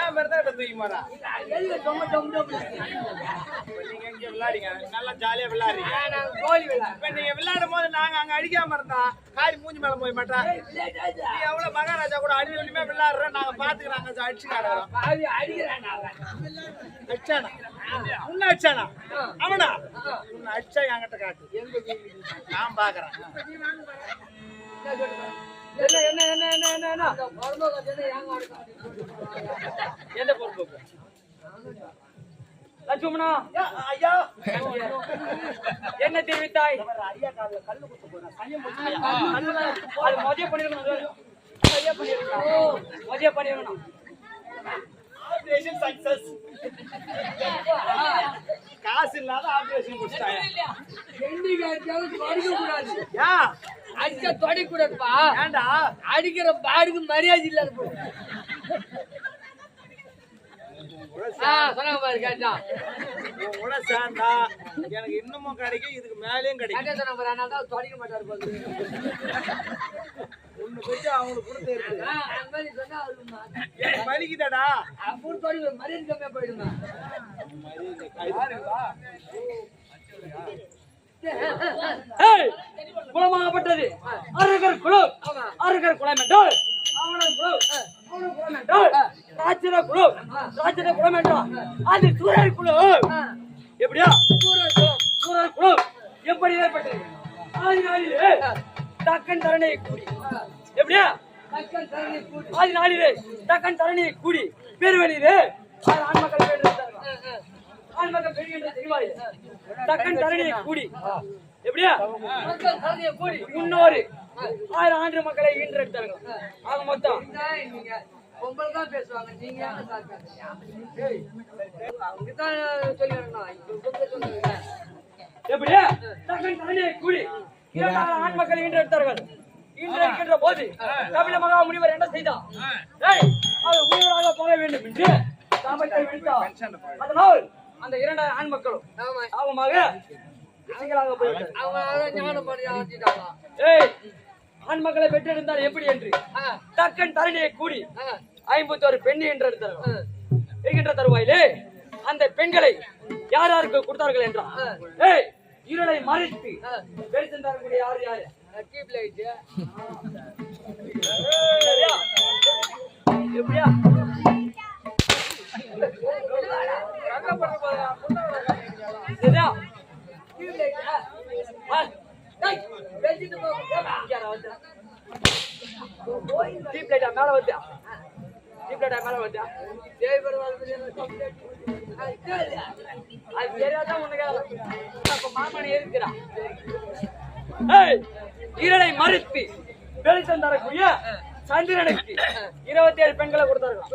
ஏன் மருந்தா இப்ப தூக்கி போறா எதுக்கு டொம்ம நீங்க இங்க விளையாடுங்க நல்லா ஜாலியா விளையாடுறீங்க கோழி விழா இப்ப நீங்க விளையாடும் போது நாங்க அங்க அடிக்காம இருந்தா காரி மூஞ்சி மேல போய் மாட்டா நீ எவ்வளவு மகாராஜா கூட அடி ஒண்ணுமே விளையாடுற நாங்க பாத்துக்கிறாங்க அடிச்சு காடுறோம் பாவி அடிக்கிறான் அவன். அடிச்சானா உன்ன அடிச்சானா அவனா உன்னை அடிச்சா என்கிட்ட காட்டு நான் பாக்குறேன் என்ன என்ன என்ன என்ன என்ன என்ன? எந்த பொறுப்பு? லட்சுமணா? ஐயா. என்ன தெரிவித்தாய் ஐயா கல்லு குத்து அது. ஆபரேஷன் சக்சஸ் காசு இல்லாத ஆபரேஷன் முடிச்சிட்டாங்க. யா. அடிச்சா தொடி கூடாதுப்பா ஏன்டா அடிக்கிற பாடுக்கு மரியாதை இல்லாத போ எனக்கு இன்னமும் கிடைக்கும் இதுக்கு மேலேயும் கிடைக்கும். தொடிக்க மாட்டாரு ஒண்ணு போயிட்டு அவங்களுக்கு கொடுத்து வலிக்குதாடா. அப்போ தொடி மரியாதை கம்மியா போயிடுமா? குளமாகப்பட்டது அருகர் குளம் அருகர் குளம் என்றால் அவனது குளம் அவனது குலம் என்றால் ராஜர குளம் ராஜர குளம் என்றால் அது சூரர் குளம் எப்படியா? சூரர் குளம் சூரர் குளம் எப்படி ஏற்பட்டது? ஆதி நாளிலே தக்கன் தரணியை கூடி. எப்படியா? தக்கன் தரணி கூடி. ஆதி நாளிலே தக்கன் தரணியை கூடி பெருவெளியிலே ஆறு ஆண் மக்கள் பேர் இருந்தார்கள். ஆண் மக்கள் பெருகின்ற தக்கன் தரணியை கூடி. எப்படியா? மக்கள் தரணியை கூடி. முன்னோரு ஆயிரம் ஆண்டு மக்களை ஈன்றெடுத்தார்கள் ஆக மொத்தம். பொம்பளை தான் பேசுவாங்க நீங்க ஏன் சார் பேசுறீங்க ஏய், அவங்கதான் சொல்லி வரணும் இப்ப பொம்பளை சொல்லுங்க எப்படியா தரணியை கூடி ஆண் மக்களை ஈன்றெடுத்தார்கள் ஈன்றெடுக்கின்ற போது கபில மகா முனிவர் என்ன செய்தார்? ஏய், அவர் முனிவராக போக வேண்டும் என்று விடுத்தார் அதனால் அந்த இரண்டாயிரம் ஆண் மக்களும் ஆமா ஆட்டிட்டாங்க ஏய் ஆண் மக்களை பெற்றெடுத்தால் எப்படி என்று? ஆ, தக்கன் தரணியை கூடி ஆ, ஐம்பத்தோரு பெண் ஆ. இருக்கின்ற தருவாயிலே அந்த பெண்களை யார் யாருக்கு கொடுத்தார்கள் என்றால்? ஏய் இருளை மறைத்து வெளிச்சந்தார்கள் யார் யாரு? சரியா? எப்படியா? டீப் லைட்டா மேல வந்தியா டீப் லைட்டா மேல வந்தியா ஜெய் பெருமாள் அது தெரியாதான் உனக்கு? அப்ப மாமன் இருக்கிறான் ஏய் மறுத்து. வெளிச்சம் தரக்கூடிய சந்திரனுக்கு. இருபத்தி ஏழு பெண்களை கொடுத்தார்கள்